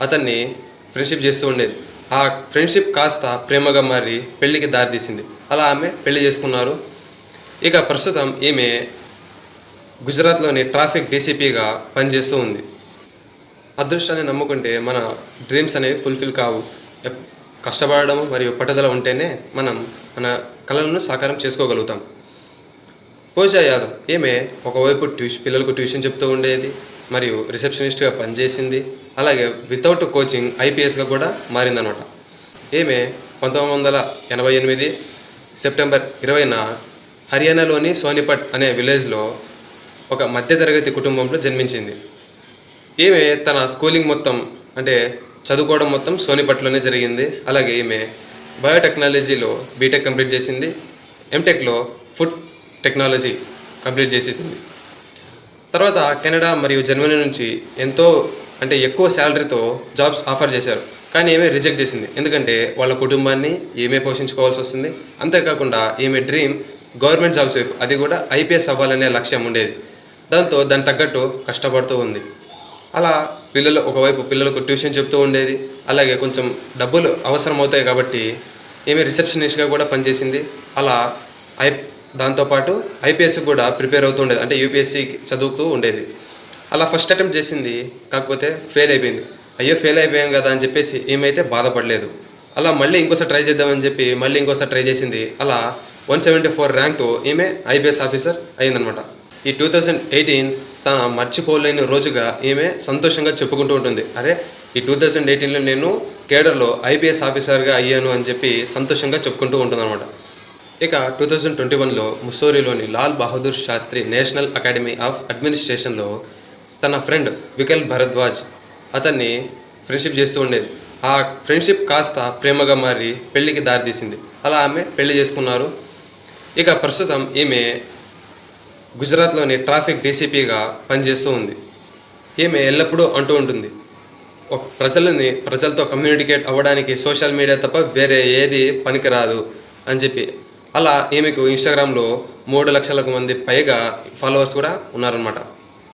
అతన్ని ఫ్రెండ్షిప్ చేస్తూ ఉండేది. ఆ ఫ్రెండ్షిప్ కాస్త ప్రేమగా మారి పెళ్ళికి దారితీసింది అలా ఆమె పెళ్ళి చేసుకున్నారు. ఇక ప్రస్తుతం ఈమె గుజరాత్లోని ట్రాఫిక్ డీసీపీగా పనిచేస్తూ ఉంది. అదృష్టాన్ని నమ్ముకుంటే మన డ్రీమ్స్ అనేవి ఫుల్ఫిల్ కావు. కష్టపడడం మరియు పట్టుదల ఉంటేనే మనం మన కళలను సాకారం చేసుకోగలుగుతాం. పూజా యాదవ్ ఈమె ఒకవైపు ట్యూషన్ పిల్లలకు ట్యూషన్ చెప్తూ ఉండేది. మరియు రిసెప్షనిస్ట్గా పనిచేసింది. అలాగే వితౌట్ కోచింగ్ ఐపీఎస్గా కూడా మారిందనమాట. ఈమె పంతొమ్మిది వందల ఎనభై ఎనిమిది సెప్టెంబర్ ఇరవైన హర్యానాలోని సోనిపట్ అనే విలేజ్లో ఒక మధ్యతరగతి కుటుంబంలో జన్మించింది. ఈమె తన స్కూలింగ్ మొత్తం అంటే చదువుకోవడం మొత్తం సోనిపట్లోనే జరిగింది. అలాగే ఈమె బయోటెక్నాలజీలో బీటెక్ కంప్లీట్ చేసింది. ఎంటెక్లో ఫుడ్ టెక్నాలజీ కంప్లీట్ చేసేసింది. తర్వాత కెనడా మరియు జర్మనీ నుంచి ఎంతో అంటే ఎక్కువ శాలరీతో జాబ్స్ ఆఫర్ చేశారు. కానీ ఈమె రిజెక్ట్ చేసింది. ఎందుకంటే వాళ్ళ కుటుంబాన్ని ఈమె పోషించుకోవాల్సి వస్తుంది. అంతేకాకుండా ఈమె డ్రీమ్ గవర్నమెంట్ జాబ్స్ వైపు అది కూడా ఐపీఎస్ అవ్వాలనే లక్ష్యం ఉండేది. దాంతో దాని తగ్గట్టు కష్టపడుతూ ఉంది. అలా పిల్లలు ఒకవైపు పిల్లలకు ట్యూషన్ చెప్తూ ఉండేది. అలాగే కొంచెం డబ్బులు అవసరం అవుతాయి కాబట్టి ఈమె రిసెప్షనిస్ట్గా కూడా పనిచేసింది. అలా ఐ దాంతోపాటు ఐపీఎస్సి కూడా ప్రిపేర్ అవుతూ ఉండేది. అంటే యూపీఎస్సి చదువుతూ ఉండేది. అలా ఫస్ట్ అటెంప్ట్ చేసింది కాకపోతే ఫెయిల్ అయిపోయింది. అయ్యో ఫెయిల్ అయిపోయాం కదా అని చెప్పేసి ఏమైతే బాధపడలేదు. అలా మళ్ళీ ఇంకోసారి ట్రై చేద్దామని చెప్పి మళ్ళీ ఇంకోసారి ట్రై చేసింది. అలా వన్ సెవెంటీ ఫోర్ ర్యాంక్తో ఈమె ఐపీఎస్ ఆఫీసర్ అయిందనమాట ఈ టూ థౌజండ్ ఎయిటీన్ తన మర్చిపోలేని రోజుగా ఈమె సంతోషంగా చెప్పుకుంటూ ఉంటుంది. అరే ఈ టూ థౌజండ్ ఎయిటీన్లో నేను కేడర్లో ఐపీఎస్ ఆఫీసర్గా అయ్యాను అని చెప్పి సంతోషంగా చెప్పుకుంటూ ఉంటుందన్నమాట. ఇక టూ థౌజండ్ ట్వంటీ వన్లో ముస్సోరిలోని Lal Bahadur Shastri national academy of అడ్మినిస్ట్రేషన్లో తన ఫ్రెండ్ వికల్ భరద్వాజ్ అతన్ని ఫ్రెండ్షిప్ చేస్తూ ఉండేది ఆ ఫ్రెండ్షిప్ కాస్త ప్రేమగా మారి పెళ్ళికి దారితీసింది అలా ఆమె పెళ్ళి చేసుకున్నారు. ఇక ప్రస్తుతం ఈమె గుజరాత్లోని ట్రాఫిక్ డీసీపీగా పనిచేస్తూ ఉంది. ఈమె ఎల్లప్పుడూ అంటూ ఉంటుంది ఒక ప్రజలని ప్రజలతో కమ్యూనికేట్ అవ్వడానికి సోషల్ మీడియా తప్ప వేరే ఏది పనికిరాదు అని చెప్పి. అలా ఈమెకు ఇన్స్టాగ్రామ్లో మూడు లక్షలకు మంది పైగా ఫాలోవర్స్ కూడా ఉన్నారనమాట